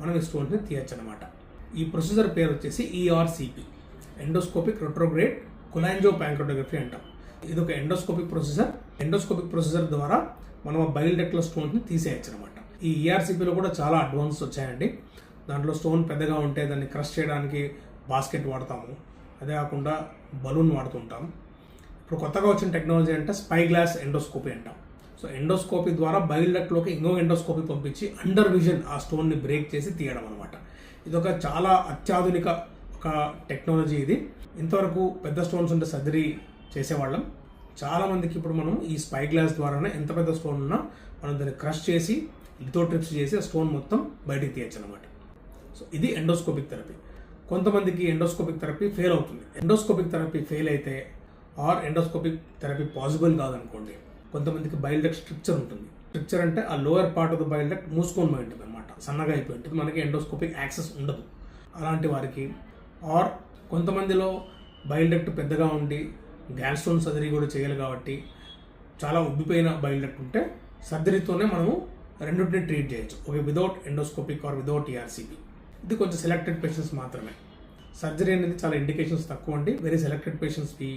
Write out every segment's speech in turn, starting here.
మనం ఈ స్టోన్స్ని తీయచ్చు అనమాట ఈ ప్రొసీజర్ పేరు వచ్చేసి ERCP endoscopic retrograde cholangiopancreatography అంటాం. ఇది ఒక ఎండోస్కోపిక్ ప్రొసీజర్ ఎండోస్కోపిక్ ప్రొసీజర్ ద్వారా మనం బైల్ డెక్ట్లో స్టోన్స్ని తీసేయచ్చు అనమాట ఈ E ఈఆర్సిపిలో కూడా చాలా అడ్వాన్స్ వచ్చాయండి. దాంట్లో స్టోన్ పెద్దగా ఉంటే దాన్ని క్రష్ చేయడానికి బాస్కెట్ వాడతాము. అదే కాకుండా బలూన్ వాడుతుంటాం. ఇప్పుడు కొత్తగా వచ్చిన టెక్నాలజీ అంటే స్పై గ్లాస్ ఎండోస్కోపీ అంటాం. సో ఎండోస్కోపీ ద్వారా బైల్ డక్ట్లోకి ఇంకో ఎండోస్కోపీ పంపించి అండర్ విజన్ ఆ స్టోన్ని బ్రేక్ చేసి తీయడం అనమాట ఇది ఒక చాలా అత్యాధునిక ఒక టెక్నాలజీ ఇది. ఇంతవరకు పెద్ద స్టోన్స్ ఉంటే సర్జరీ చేసేవాళ్ళం. చాలామందికి ఇప్పుడు మనం ఈ స్పై గ్లాస్ ద్వారానే ఎంత పెద్ద స్టోన్ ఉన్నా మనం దాన్ని క్రష్ చేసి లితో ట్రిప్స్ చేసి ఆ స్టోన్ మొత్తం బయటికి తీయచ్చు అనమాట సో ఇది ఎండోస్కోపిక్ థెరపీ. కొంతమందికి ఎండోస్కోపిక్ థెరపీ ఫెయిల్ అవుతుంది. ఎండోస్కోపిక్ థెరపీ ఫెయిల్ అయితే ఆర్ ఎండోస్కోపిక్ థెరపీ పాసిబుల్ కాదనుకోండి కొంతమందికి బైల్ డక్ట్ స్ట్రిక్చర్ ఉంటుంది. స్ట్రిక్చర్ అంటే ఆ lower part of the bile duct మూసుకొని పోయి ఉంటుంది అనమాట సన్నగా అయిపోయి ఉంటుంది. మనకి ఎండోస్కోపిక్ యాక్సెస్ ఉండదు. అలాంటి వారికి ఆర్ కొంతమందిలో బైల్ డక్ట్ పెద్దగా ఉండి గ్యాల్స్టోన్ సర్జరీ కూడా చేయాలి కాబట్టి చాలా ఉబ్బిపోయిన బైల్ డక్ట్ ఉంటే సర్జరీతోనే మనము రెండింటిని ట్రీట్ చేయొచ్చు. Okay without endoscopic or without ERCP ఇది కొంచెం సెలెక్టెడ్ పేషెంట్స్ మాత్రమే. సర్జరీ అనేది చాలా ఇండికేషన్స్ తక్కువ అండి. వెరీ సెలెక్టెడ్ పేషెంట్స్కి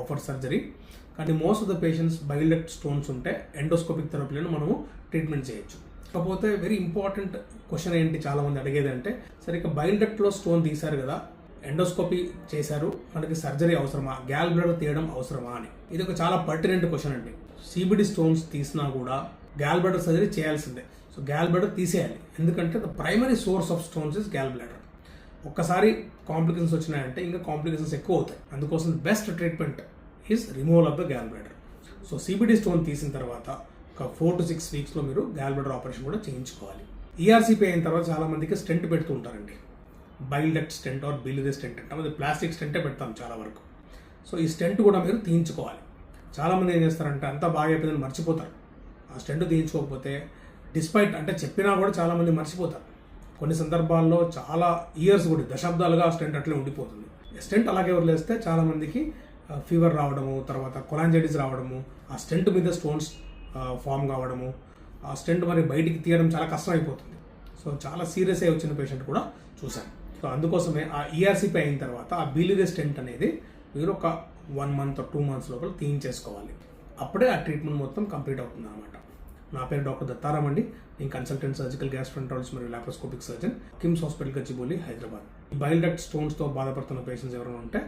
ఆఫర్ సర్జరీ కానీ most of the patients bile duct stones ఉంటే ఎండోస్కోపిక్ థెరపీలను మనము ట్రీట్మెంట్ చేయొచ్చు. కాకపోతే వెరీ ఇంపార్టెంట్ క్వశ్చన్ ఏంటి చాలామంది అడిగేది అంటే సరిగ్గా బైల్డక్ట్లో స్టోన్ తీశారు కదా ఎండోస్కోపీ చేశారు మనకి సర్జరీ అవసరమా? గ్యాల్ బ్లడర్ తీయడం అవసరమా? అని. ఇది ఒక చాలా పర్టినెంట్ క్వశ్చన్ అండి. సిబిడి స్టోన్స్ తీసినా కూడా గ్యాల్ బ్లడర్ సర్జరీ చేయాల్సిందే. సో గ్యాల్ బ్లడర్ తీసేయాలి. ఎందుకంటే the primary source of stones is gallbladder ఒక్కసారి కాంప్లికేషన్స్ వచ్చినాయంటే ఇంకా కాంప్లికేషన్స్ ఎక్కువ అవుతాయి. అందుకోసం best treatment is removal of the gallbladder so CBD stone తీసిన తర్వాత ఒక ఫోర్ టు సిక్స్ వీక్స్లో మీరు గ్యాల్ బ్లడర్ ఆపరేషన్ కూడా చేయించుకోవాలి. ఈఆర్సీపీ అయిన తర్వాత చాలా మందికి స్టెంట్ పెడుతూ ఉంటారండి. Bile duct stent or biliary stent అంటాం. అది ప్లాస్టిక్ స్టెంటే పెడతాం చాలా వరకు. సో ఈ స్టెంట్ కూడా మీరు తీయించుకోవాలి. చాలామంది ఏం చేస్తారంటే అంతా బాగా అయిపోయిందని మర్చిపోతారు. ఆ స్టెంట్ తీయించుకోకపోతే డిస్పైట్ అంటే చెప్పినా కూడా చాలామంది మర్చిపోతారు. కొన్ని సందర్భాల్లో చాలా ఇయర్స్ కూడా దశాబ్దాలుగా ఆ స్టెంట్ అట్లే ఉండిపోతుంది. స్టెంట్ అలాగే వదిలేస్తే చాలామందికి ఫీవర్ రావడము తర్వాత కొలాంజైటిస్ రావడము ఆ స్టెంట్ మీద స్టోన్స్ ఫామ్ కావడము ఆ స్టెంట్ మరి బయటికి తీయడం చాలా కష్టం అయిపోతుంది సో చాలా సీరియస్ అయి వచ్చిన పేషెంట్ కూడా చూశాను. సో అందుకోసమే ఆ ఈఆర్సీపీ అయిన తర్వాత ఆ బీలిరే స్టెంట్ అనేది మీరు ఒక వన్ మంత్ టూ మంత్స్ లోపల తీయించేసుకోవాలి అప్పుడే ఆ ట్రీట్మెంట్ మొత్తం కంప్లీట్ అవుతుంది అనమాట నా పేరు డాక్టర్ దత్తారాం అండి. నేను కన్సల్టెంట్ సర్జికల్ గ్యాస్ట్రంటాలజీ మరియు laparoscopic surgeon KIMS hospital Gachibowli Hyderabad. ఈ బైల్ డక్ట్ స్టోన్స్తో బాధపడుతున్న పేషెంట్స్ ఎవరైనా ఉంటే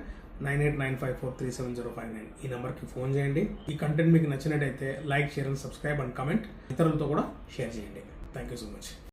nine eight nine five four three seven zero five nine ఈ నెంబర్కి ఫోన్ చేయండి. ఈ కంటెంట్ మీకు నచ్చినట్టయితే like share and subscribe and comment. ఇతరులతో కూడా షేర్ చేయండి. Thank you so much